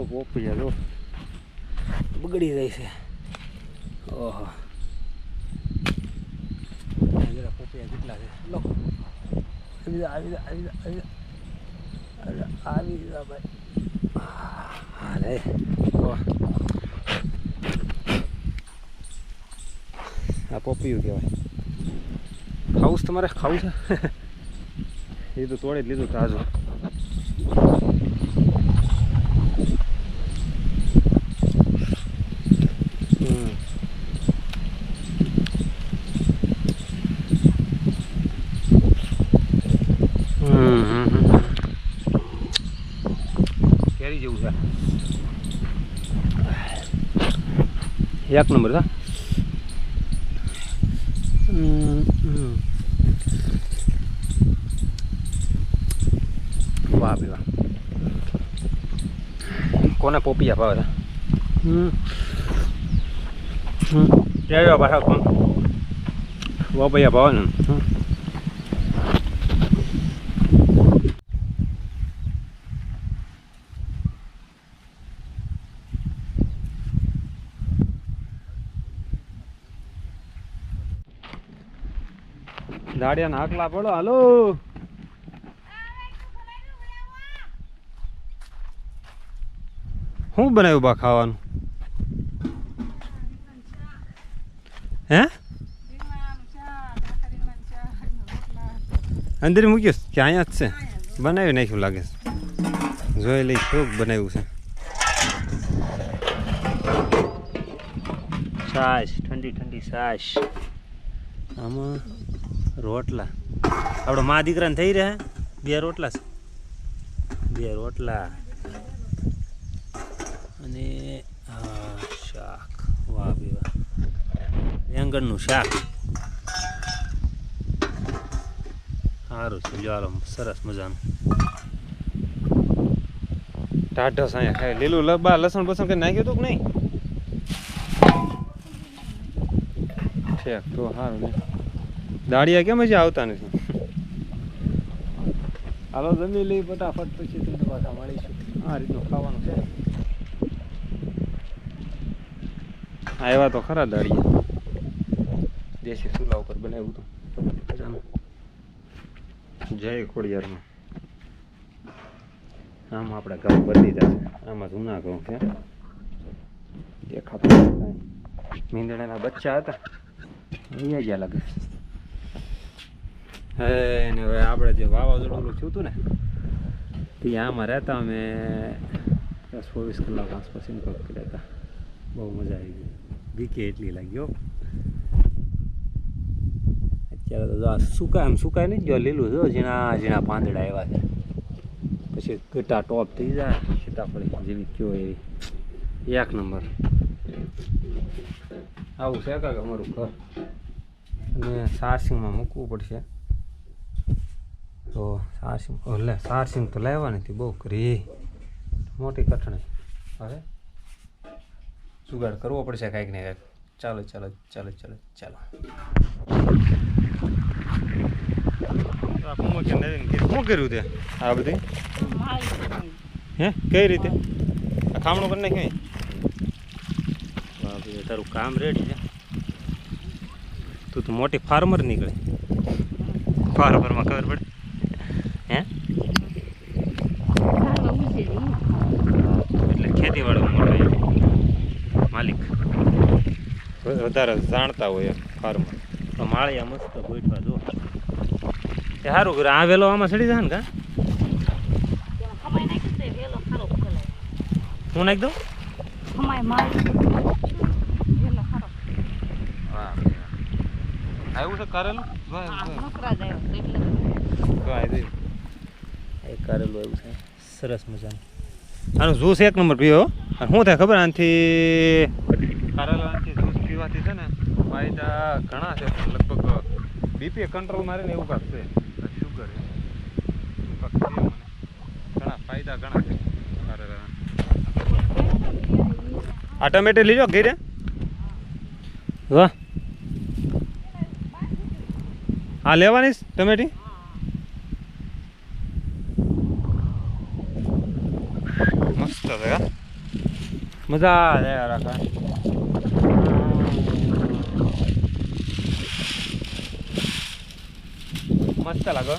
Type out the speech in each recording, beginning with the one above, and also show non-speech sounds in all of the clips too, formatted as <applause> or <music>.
જો. પોપી બગડી જાય છે. ઓહો. જરા પોપિયા કેટલા છે. લો. આવી આવી આવી આવી જા. અરે ભાઈ. હા રે આ પોપિયું કહેવાય. ખાવું તમારે? ખાવું છે? <laughs> એ તો તોડી જ લીધું તાજું કેરી જેવું છે. એક નંબર છે. વાહ ભાઈ વાહ. કોને પોપી ભાવે છે? કેરીઓ પાછા કોણ પોપિયા ભાવે ને. હમ. દાડિયાના હાકલા પડો. હાલો. શું બનાવ્યું બા ખાવાનું? હે? અંદર મૂક્યો કે અહીંયા જ છે? બનાવી નાખ્યું લાગે છે. જોઈ લઈ શું બનાવ્યું છે. છાશ ઠંડી ઠંડી છાશ આમાં રોટલા. આપણો મા દીકરાને થઈ રહ્યા બે રોટલા છે. બે રોટલા. અને શાક. વાહ બે વાહ. વેંગણનું શાક. સારું છે. જો સરસ મજાનું. ટાઢસ અહીંયા ખાય લીલું લબા લસણ બસણ કંઈ નાખ્યું હતું કે નહીં? ઠેક, તો સારું ને. દાળિયા કેમ હજી આવતા નથી? હાલો જમી લઈ ફટાફટ પછી તમને પાછા મળીશું. આ રીતનું ખાવાનું છે. આવ્યા તો ખરા દાળિયા દેશી ચૂલા ઉપર બનાવ્યું હતું. જય ખોડિયારમાં. આમ આપણા ઘઉં બદલી જશે આમાં જૂના ઘઉં છે. દેખાતું મીંદડાના બચ્ચા હતા. અહીંયા ગયા લાગે. હે ને હવે આપણે જે વાવાઝોડું થયું હતું ને તે આમાં રહેતા અમે દસ ચોવીસ કલાક આસપાસ ઇન્કોપ કર્યા હતા બહુ મજા આવી ગઈ. બીકે એટલી લાગી અત્યારે તો સુકાય એમ સુકાય નહીં, જો લીલું જો ઝીણા ઝીણા પાંદડા એવા છે. પછી ગટા ટોપ થઈ જાય, સીતાફળી જેવી કયો એવી એક નંબર. આવું છે કાંક અમારું ઘર. અને સારસિંગમાં મૂકવું પડશે. તો સારસિંગ એટલે સારસિંગ તો લાવવા નથી બહુ કરી મોટી કઠણાઈ હવે જુગાડ કરવો પડશે કાંઈક ને કાંઈક. ચાલો ચાલો ચાલો ચાલો ચાલો. શું કર્યું તે? આ બધી? હે? કઈ રીતે? આ ખામણું કરી નાખ્યું તારું કામ રેડી છે. તું તો મોટી ફાર્મર નીકળે. ફાર્મરમાં ખબર પડે. હે? એટલે ખેતીવાળો મોટો માલિક. વધારે જાણતા હોય ફાર્મર તો માળિયા મસ્ત ગોઠવા જો એ સારું કરે આ વેલો આમાં ચડી જાય ને કા? હું નાખી દઉં? આવ્યું છે કારેલું? એ કરેલું એવું છે. સરસ મજાનું. આનું જ્યુસ એક નંબર પીવો અને શું થાય ખબર? આનાથી કારેલાથી જ્યુસ પીવાથી છે ને ફાયદા ઘણા છે લગભગ બીપી કંટ્રોલ મારે ને એવું કાંક છે. શુગર એવું કાંક છે મને. ઘણા ફાયદા ઘણા છે કારેલા આ ટમેટે લીજો ઘેરે. વાહ. હા લેવાની ટમેટી મસ્ત છે હા મજા આવે રાખા મસ્ત લાગો.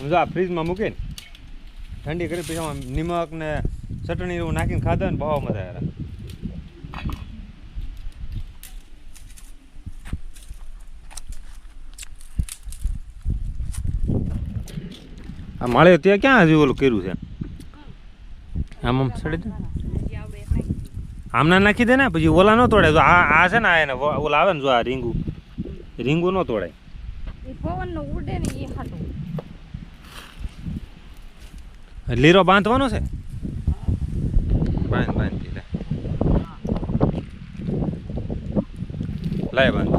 મજા ફ્રીજમાં મૂકીને ઠંડી કરી પછી નિમક ને ચટણી એવું નાખીને ખાધા ને બહુ મજા આવે આ માળે ત્યાં ક્યાં હજી ઓલું કર્યું છે? આમ આમ સડી દે આમ ના નાખી દે ને પછી ઓલા ન તોડે. આ આ છે ને આ એને ઓલા આવે ને જો આ રીંગુ. રીંગુ ન તોડાય. એ ઉડે ને એ હાટું. લીરો બાંધવાનો છે? બાંધ બાંધ લે લાય બાંધ.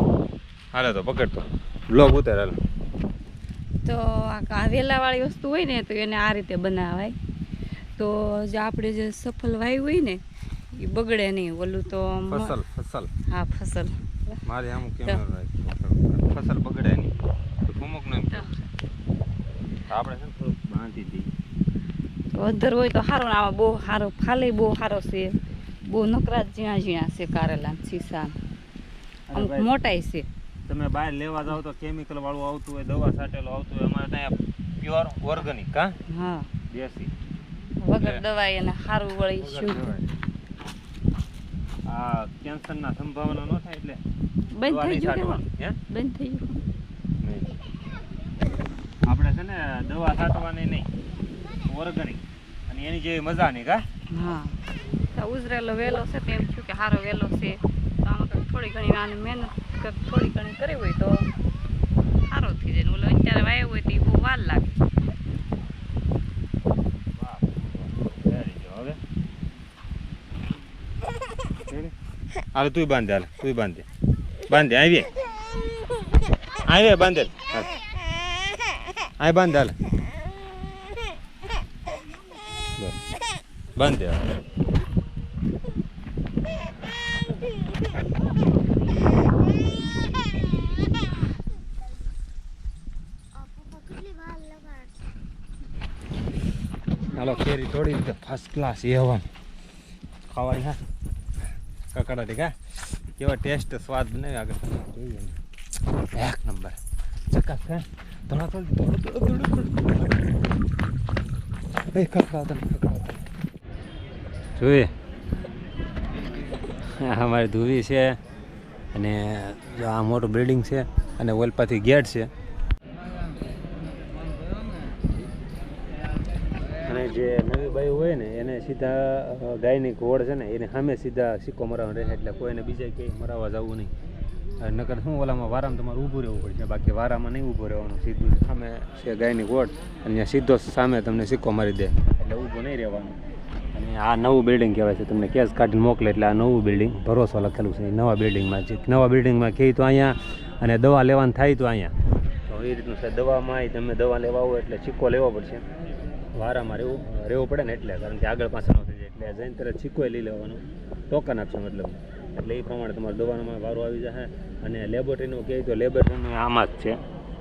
હાલે તો પકડતો. બ્લોક ઉતાર હાલ. તો આ કાવેલા વાળી વસ્તુ હોય ને તો એને આ રીતે બનાવાય. તો જે આપણે જે સફળ વાયુ હોય ને એ બગડે નહીં ઓલું તો ફસલ ફસલ. હા ફસલ. મારે આમ કેમેરો રાખ ફસલ બગડે નહીં. તો કુમુકનું આપણે છે થોડુંક બાંધી દઈએ. તો અધર હોય તો સારો ને આમાં બહુ સારો ફાલે બહુ સારો છે. બહુ નકરા ઝીણા ઝીણા છે કારેલા સીસા અમુક મોટાઈ છે. તમે બહાર લેવા જાવ તો કેમિકલ વાળું આવતું હોય દવા છાંટેલું આવતું હોય અમારે ત્યાં પ્યોર ઓર્ગેનિક કા હા. દેશી. વગર દવા અને સારું વળી શુદ્ધ આ કેન્સરના સંભાવના ન થાય એટલે બંધ થઈ ગયું હે? બંધ થઈ ગયું. આપણે છે ને દવા છાંટવાની નહીં ઓર્ગેનિક અને એની જે મજા નહીં કા? હા. તો ઉજરેલો વેલો છે તેમ છું થયું કે સારો વેલો છે. તો આમાં થોડી ઘણી આની મહેનત કંઈક થોડી ઘણી કરી હોય તો સારો થઈ જાય. ને ઓલો અત્યારે વાયો હોય તો એ બહુ વાર લાગે વાહ very good. હવે Ready? હાલે તું બાંધે હાલે તું બાંધે બાંધે આવીએ આવીએ બાંધે હાલ આય બાંધે હાલે બસ. બાંધે હાલે. હાલો કેરી તોડી રીતે ફર્સ્ટ ક્લાસ એ હવા ખાવાની હા કકડા ટીકા કેવા ટેસ્ટ સ્વાદ બનાવી આગળ જોઈએ ને. એક નંબર. ચકાસ હે? થોડા થોડું કકડા કકડા જોઈએ અમારી ધુવી છે અને આ મોટું બિલ્ડિંગ છે અને ઓલપાથી ગેટ છે અને જે નવી બાઈ હોય ને એને સીધા ગાયની ઘોડ છે ને એને સામે સીધા સિક્કો મરાવવાનો રહે એટલે કોઈને બીજે ક્યાંય મરાવવા જવું નહીં. નકર શું ઓલામાં વારામાં તમારે ઊભું રહેવું પડશે બાકી વારામાં નહીં ઊભું રહેવાનું સીધું સામે છે ગાયની ઘોડ અને ત્યાં સીધો સામે તમને સિક્કો મારી દે. એટલે ઊભું નહીં રહેવાનું. અને આ નવું બિલ્ડિંગ કહેવાય છે તમને કેસ કાઢીને મોકલે એટલે આ નવું બિલ્ડિંગ ભરોસો લખેલું છે નવા બિલ્ડિંગમાં છે. નવા બિલ્ડિંગમાં કહે તો અહીંયા અને દવા લેવાનું થાય તો અહીંયા. તો એ રીતનું છે દવામાં તમે દવા લેવા આવો એટલે સિક્કો લેવો પડશે. વારામાં રહેવું રહેવું પડે ને એટલે, કારણ કે આગળ પાછળ નથી જાય. એટલે જઈને તરત છીકો લઈ લેવાનું. ટોકન આપશે મતલબ. એટલે એ પ્રમાણે તમારે દવાનોમાં વારો આવી જશે. અને લેબોરેટરીનું કહે તો લેબોરેટરીનું આમાં જ છે.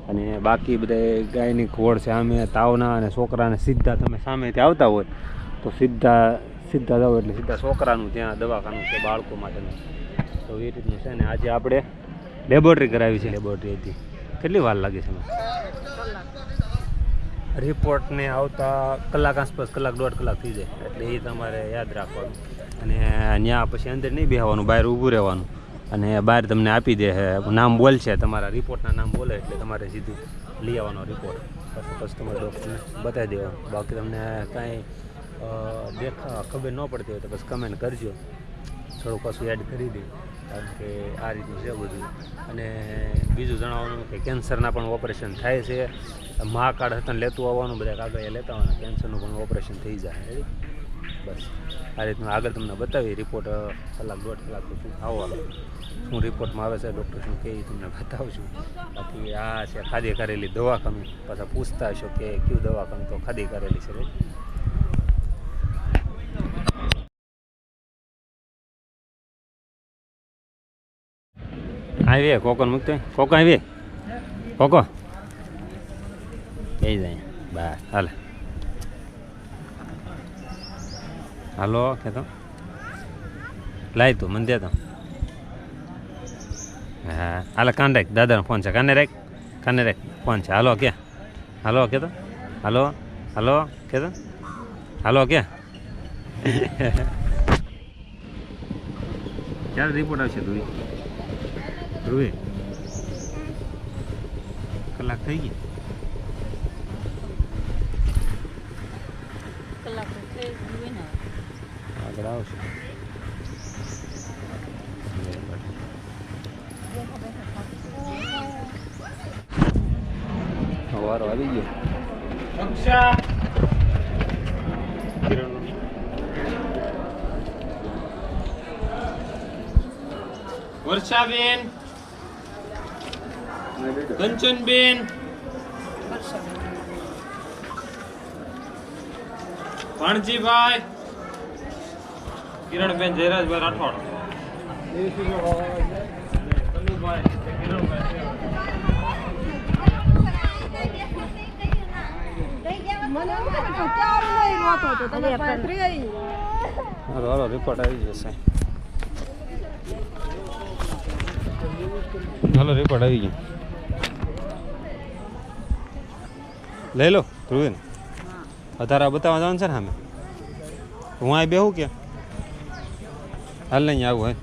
અને બાકી બધા ગાયની ખોળ છે, આમે, તાવના અને છોકરાને સીધા તમે સામેથી આવતા હોય, તો સીધા સીધા જાઓ એટલે સીધા છોકરાનું ત્યાં દવાખાનું છે, બાળકો માટેનું. તો એ રીતનું છે ને આજે આપણે લેબોરેટરી કરાવી છે લેબોરેટરી હતી. કેટલી વાર લાગે છે એમાં? રિપોર્ટને આવતા કલાક આસપાસ કલાક દોઢ કલાક થઈ જાય. એટલે એ તમારે યાદ રાખવાનું. અને ત્યાં પછી અંદર નહીં બેહવાનું, બહાર ઊભું રહેવાનું. અને બહાર તમને આપી દે નામ બોલશે, તમારા રિપોર્ટના નામ બોલે એટલે તમારે સીધું લઈ આવવાનો રિપોર્ટ પછી પછી તમારે બતાવી દેવાનું. બાકી તમને કાંઈ દેખા, ખબર ન પડતી હોય તો બસ કમેન્ટ કરજો. થોડું કશું એડ કરી દે. કારણ કે આ રીતનું છે બધું. અને બીજું જણાવવાનું કે કેન્સરના પણ ઓપરેશન થાય છે. મા કાર્ડ હતા લેતું આવવાનું, બધા કાગળ લેતા આવવાના, કેન્સરનું પણ ઓપરેશન થઈ જાય. બસ. આ રીતનું આગળ તમને બતાવી રિપોર્ટ કલાક, દોઢ કલાક પછી આવવાનો શું રિપોર્ટમાં આવે છે, ડૉક્ટર શું કહે તમને બતાવું છું. બાકી આ છે ખાદી કરેલી દવાખાનું. પાછા પૂછતા હશો કે કયું દવાખાનું, તો ખાદી કરેલી છે આવી કોકો મૂકતો કોકો આવી કોકો? કઈ જાય બસ હાલે. હાલો કે તો લાય તું, મને દે તો હા, હાલે, કાન રાખ. દાદાનો ફોન છે. કાને રાખ? કાને રાખ? ફોન છે. હાલો કે હાલો કે તો હાલો હાલો કે તો હાલો કે <laughs> ક્યારે રિપોર્ટ આવશે ધ્રુવી ધ્રુવી કલાક થઈ ગઈ. કલાક આગળ આવશે. વારો આવી ગયો. કક્ષા વર્ષાબેન. કંચનબેન ભાણજીભાઈ. કિરણબેન જયરાજભાઈ રાઠોડ. રિપોર્ટ આવી જશે. હાલો રિપોર્ટ આવી ગયો લઈ લો ધ્રુવીન. અધારા બતાવવા જવાનું છે ને સામે? હું અહીં બેહું કે હાલ નહીં આવું હોય.